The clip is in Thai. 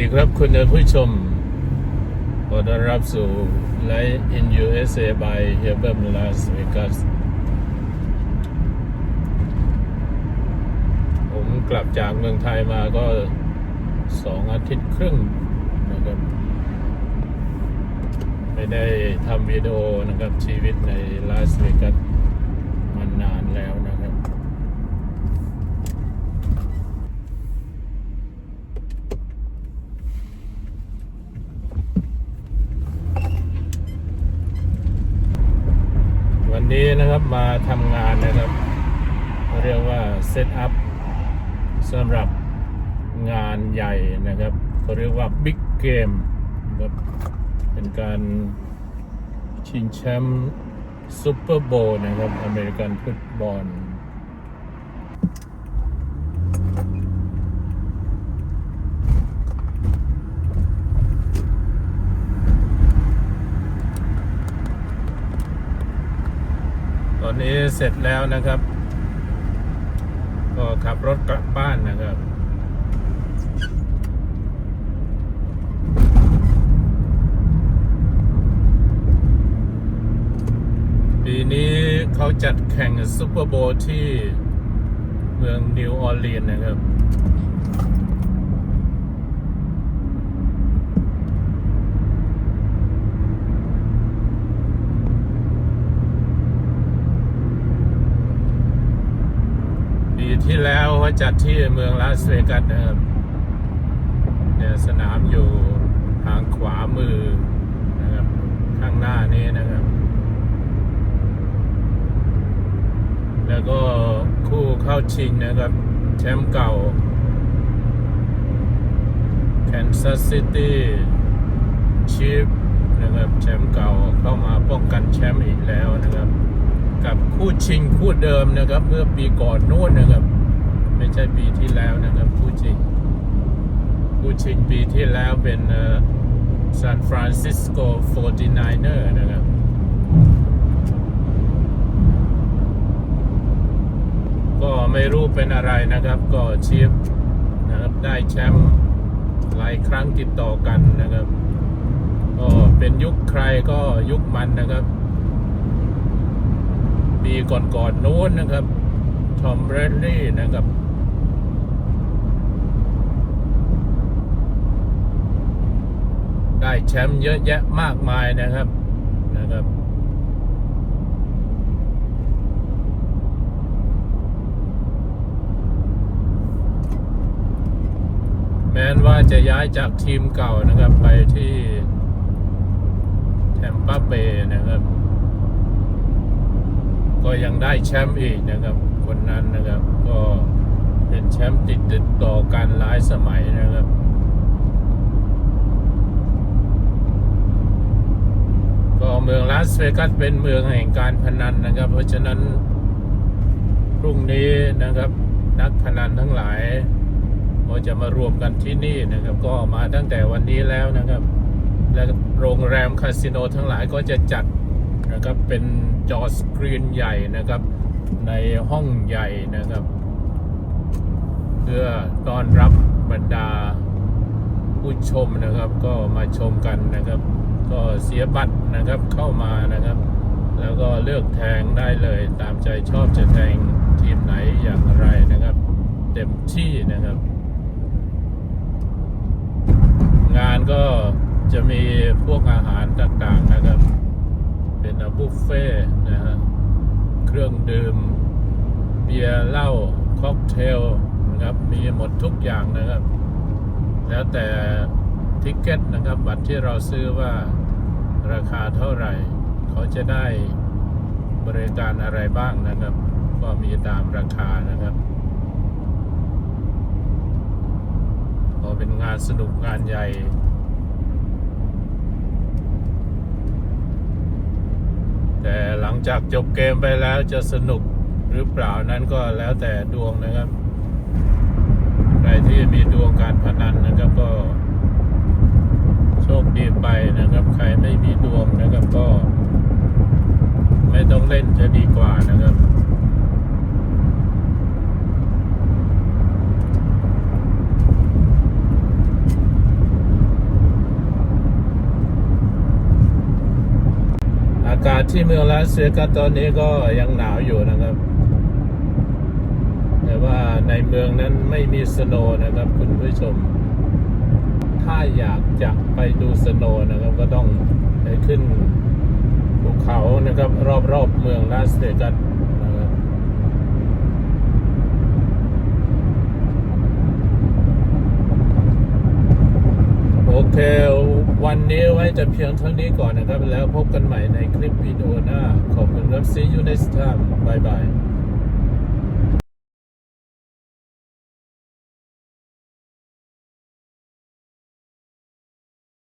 ดีครับคุณผู้ชมขอต้อนรับสู่ Live in USA by h e r b e r Las Vegas ผมกลับจากเมืองไทยมาก็สองอาทิตย์ครึ่งนะครับ ไม่ได้ทำวิดีโอนะครับชีวิตในลาสเวกัสมานานแล้วนะครับ วั นี้นะครับมาทำงานนะครับ เรียกว่าเซตอัพสำหรับงานใหญ่นะครับเขาเรียกว่าบิ๊กเกมครับเป็นการชิงแชมป์ซูเปอร์โบว์นะครับ อเมริกันฟุตบอล นี้เสร็จแล้วนะครับ ก็ขับรถกลับบ้านนะครับปีนี้เขาจัดแข่งซูเปอร์โบว์ที่เมืองนิวออร์ลีนนะครับ ปีที่แล้ วเขาจัดที่เมืองลาสเวกัสนะครับเนี่ยสนามอยู่ทางขวามือนะครับข้างหน้านี้นะครับ แล้วก็คู่เข้าชิงนะครับ แชมป์เก่า Kansas City Chief นะครับแชมป์เก่าเข้ามาป้องกันแชมป์อีกแล้วนะครับ กับคู่ชิงคู่เดิมนะครับ เมื่อปีก่อนนู้นนะครับ ไม่ใช่ปีที่แล้วนะครับคู่ชิงคู่ชิงปีที่แล้วเป็นซานฟรานซิสโก 49er นะครับก็ไม่รู้เป็นอะไรนะครับ ก็ชีฟนะครับได้แชมป์หลายครั้งติดต่อกันนะครับก็เป็นยุคใครก็ยุคมันนะครับ ปีก่อนๆโน้นนะครับ ทอมเบรดลี่นะครับ ได้ แชมป์เยอะแยะมากมายนะครับนะครับแม้นว่าจะย้ายจากทีมเก่านะครับไปที่แทมปาเบย์นะครับ ก็ยังได้แชมป์อีกนะครับ คนนั้นนะครับ ก็เป็นแชมป์ติดติดต่อกันหลายสมัยนะครับ ก็ เมืองลาสเวกัสเป็นเมืองแห่งการพนันนะครับ เพราะฉะนั้นพรุ่งนี้นะครับ นักพนันทั้งหลายก็จะมารวมกันที่นี่นะครับ ก็มาตั้งแต่วันนี้แล้วนะครับ และโรงแรมคาสิโนทั้งหลายก็จะจัดนะครับเป็นจอสกรีนใหญ่นะครับ ในห้องใหญ่นะครับ เพื่อต้อนรับบรรดาผู้ชมนะครับ ก็มาชมกันนะครับ ก็เสียบัตรนะครับเข้ามานะครับ แล้วก็เลือกแทงได้เลยตามใจชอบจะแทงทีมไหนอย่างไรนะครับ เต็มที่นะครับ งานก็จะมีพวกอาหารต่างๆนะครับ เป็นบุฟเฟ่นะฮะเครื่องดื่ม เบียร์เหล้าค็อกเทลนะครับมีหมดทุกอย่างนะครับ แล้วแต่ ทิกเก็ตนะครับบัตรที่เราซื้อว่าราคาเท่าไหร่ เขาจะได้บริการอะไรบ้างนะครับ ก็มีตามราคานะครับก็เป็นงานสนุกงานใหญ่แต่หลังจากจบเกมไปแล้วจะสนุกหรือเปล่านั้นก็แล้วแต่ดวงนะครับ ใครที่มีดวงการพนันนะครับก็ คดีไปนะครับ ใครไม่มีดวงนะครับก็ ไม่ต้องเล่นจะดีกว่านะครับอากาศที่เมืองลัสเวกัสตอนนี้ก็ยังหนาวอยู่นะครับ แต่ว่าในเมืองนั้นไม่มีสโนนะครับ คุณผู้ชม ถ้าอยากจะไปดูสโนว์นะครับก็ต้องไปขึ้นภูเขานะครับ รอบๆเมืองลาสเวกัสนะครับโอเควันนี้ไว้จะเพียงเท่านี้ก่อนนะครับ แล้วพบกันใหม่ในคลิปวิดีโอหน้า ขอบคุณครับ see you next time bye bye